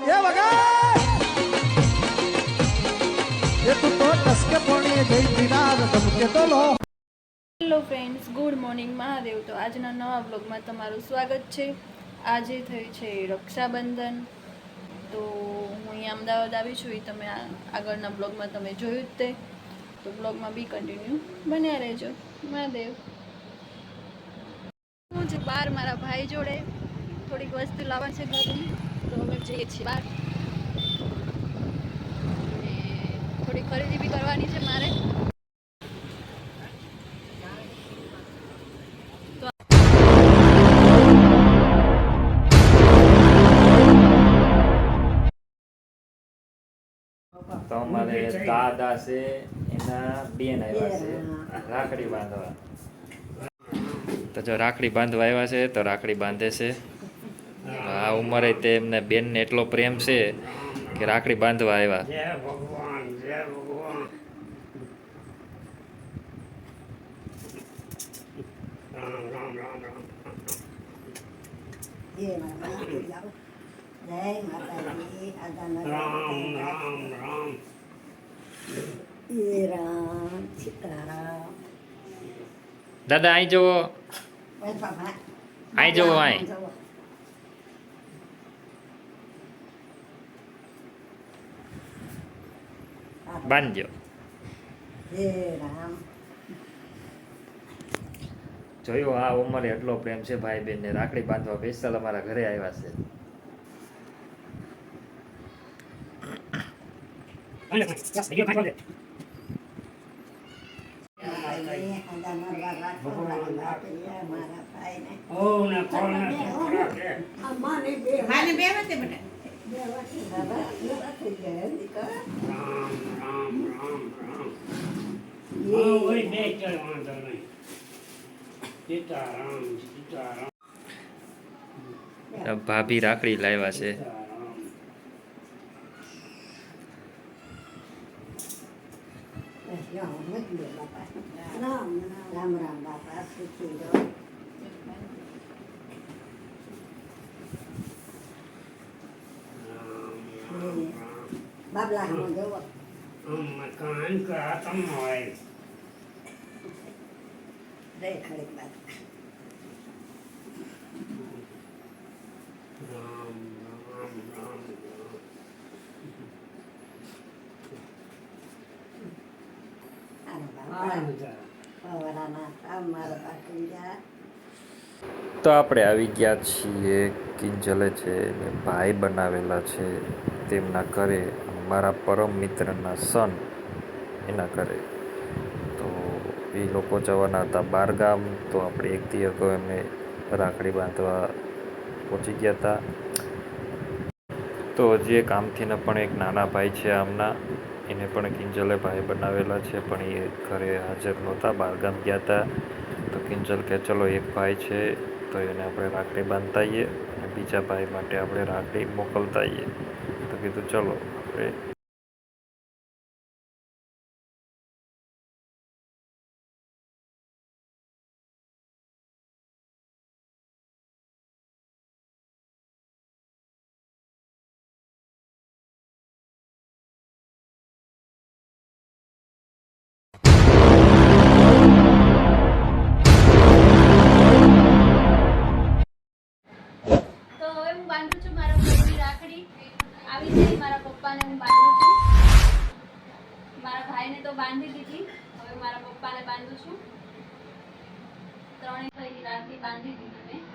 એ hello friends good morning Mahadev. તો આજના નવા બ્લોગમાં તમારું સ્વાગત છે. આજે થયું છે રક્ષાબંધન. તો હું અહીંયા અમદાવાદ આવી છું. એ તમે આગળના બ્લોગમાં તમે જોયું જ તે. તો બ્લોગમાં બી કન્ટિન્યુ બન્યા રહેજો. મહાદેવ. હું છું બહાર મારા ભાઈ જોડે. થોડીક વસ્તુ લાવવા છે ઘરની. જઈએ છીએ. થોડી ખરીદી બી કરવાની છે મારે. તો અમારે દાદા છે, એના બેન આવ્યા છે, રાખડી બાંધવા. તો જો રાખડી બાંધવા આવ્યા છે, તો રાખડી બાંધે છે. આ ઉંમરે તે એમને બેનને એટલો પ્રેમ છે કે રાખડી બાંધવા આવ્યા. રામ રામ રામ દાદા અહીં જુઓ. અહીં જુઓ અહીં. બાંધજો જોયો જોયું આ ઉંમરે એટલો પ્રેમ છે ભાઈ બેનને. રાખડી બાંધવા બેસતા અમારા ઘરે આવ્યા છે. મારા ને બે બે જય હોય બે ચાલ વાંધો નહીં સીતારામ સીતારામ ભાભી રાખડી લાવ્યા છે. રામ રામ રામ બાપા સુખી રહો બાબલા મકાન કરાતમ હોય રે ખડીક બાદ રામ રામ રામ રામ હાલો આ બાપા બધા પવરાના કામ તો આપણે આવી ગયા છીએ કિંજલે છે ને ભાઈ બનાવેલા છે તેમના ઘરે. મારા પરમ મિત્રના સન એના ઘરે. એ લોકો જવાના હતા. બારગામ તો આપણે એક દી અગાઉ રાખડી બાંધવા પહોંચી ગયા હતા. તો હજી એક આમથીને પણ એક નાના ભાઈ છે આમના. એને પણ કિંજલે ભાઈ બનાવેલા છે, પણ એ ઘરે હાજર નહોતા. બહારગામ ગયા હતા. તો કિંજલ કે ચલો, એક ભાઈ છે, તો એને આપણે રાખડી બાંધતા આવીએ અને બીજા ભાઈ માટે આપણે રાખડી મોકલતા આવીએ તો કીધું, ચલો, આપણે બાંધી દીધી. હવે મારા પપ્પાને બાંધું છું. ત્રણેય ભાઈની રાખડી બાંધી દીધી મેં.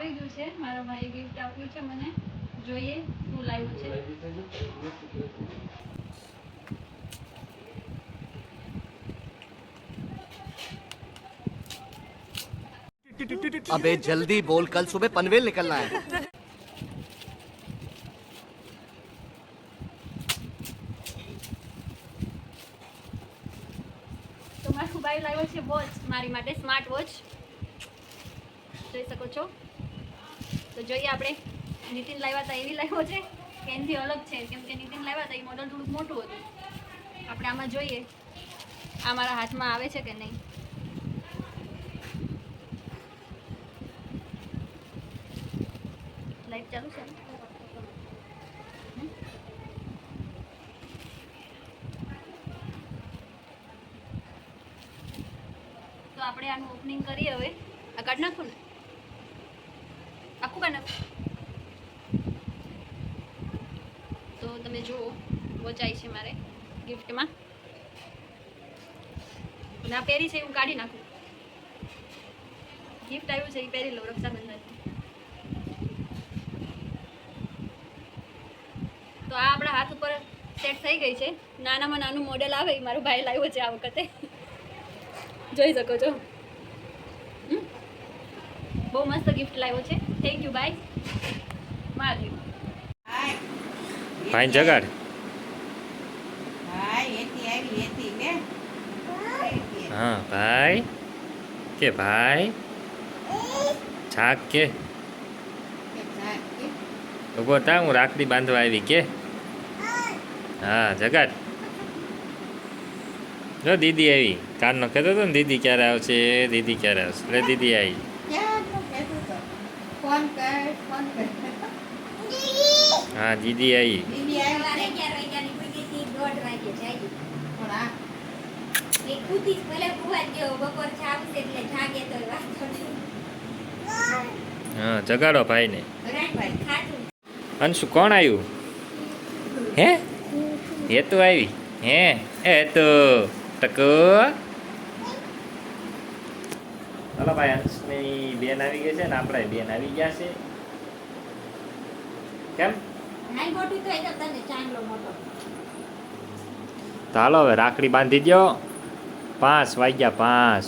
આવી ગયું છે મારા ભાઈ ગિફ્ટ આપ્યું છે મને જોઈએ શું લાવ્યું છે अबे जल्दी बोल कल सुबह पनवेल निकलना है તો મારો ભાઈ લાવ્યો છે વોચ મારી માટે સ્માર્ટ વોચ જોઈ શકો છો તો જોઈએ આપણે, નીતિન લાવ્યા હતા એવી લાવ્યો છે કે એનાથી અલગ છે. કેમ કે નીતિન લાવ્યા હતા એ મોડલ થોડુંક મોટું હતું. આપણે આમાં જોઈએ આ મારા હાથમાં આવે છે કે નહીં. લાઈટ ચાલુ છે? તો આપણે આનું ઓપનિંગ કરીએ હવે. આ કાઢ નાખું ને આખું કાઢ નાખું તો તમે જુઓ વચાઈ છે મારે ગિફ્ટમાં. ના પહેરી છે હું કાઢી નાખું. ગિફ્ટ આવ્યું છે એ પહેરી લઉં રક્ષાબંધન તો આ આપણા હાથ ઉપર સેટ થઈ ગઈ છે. નાનામાં નાનું મોડેલ આવે એ મારો ભાઈ લાવ્યો છે આ વખતે. જોઈ શકો છો? બહુ મસ્ત ગિફ્ટ લાવ્યો છે. થેન્ક યુ બાય માર્યું ભાઈ જગાડ. હા ભાઈ. કે ભાઈ? છાક કે. ઊભો તા હું રાખડી બાંધવા આવી કે. હા જગાડ. જો દીદી આવી. કાનનો કહેતો હતો ને દીદી ક્યારે આવશે? દીદી ક્યારે આવશે? એટલે દીદી આવી. હા દીદી આવી. દોઢ વાગે જાય પણ આ એ કૂદી જ ભલે કૂવા જ ગયો બપોર આવશે એટલે જાગે તો વાંધો નહીં હા જગાડો ભાઈને રાઈટ ખાતું અંશુ કોણ આવ્યું હે હેતુ આવી હે એ હેતુ ટકુ હલો ભાઈ અંશની બેન આવી ગઈ છે ને આપણે બેન આવી ગયા છે કેમ નાઈ મોટું થઈ તો તને ચાંદલો મોટો તો હાલો હવે રાખડી બાંધી દો પાંચ વાગ્યા પાંચ.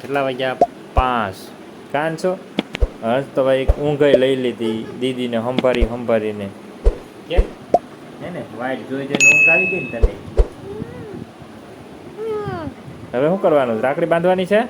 કેટલા વાગ્યા? પાંચ. કાન છો? હર્ષ તો ભાઈ ઊંઘાઈ લઈ લીધી દીદીને સંભારી સંભારીને કેમ? હે ને વાઈટ જોઈ જોઈને ઊંઘ આવી ગઈ ને તને? હવે શું કરવાનું? રાખડી બાંધવાની છે?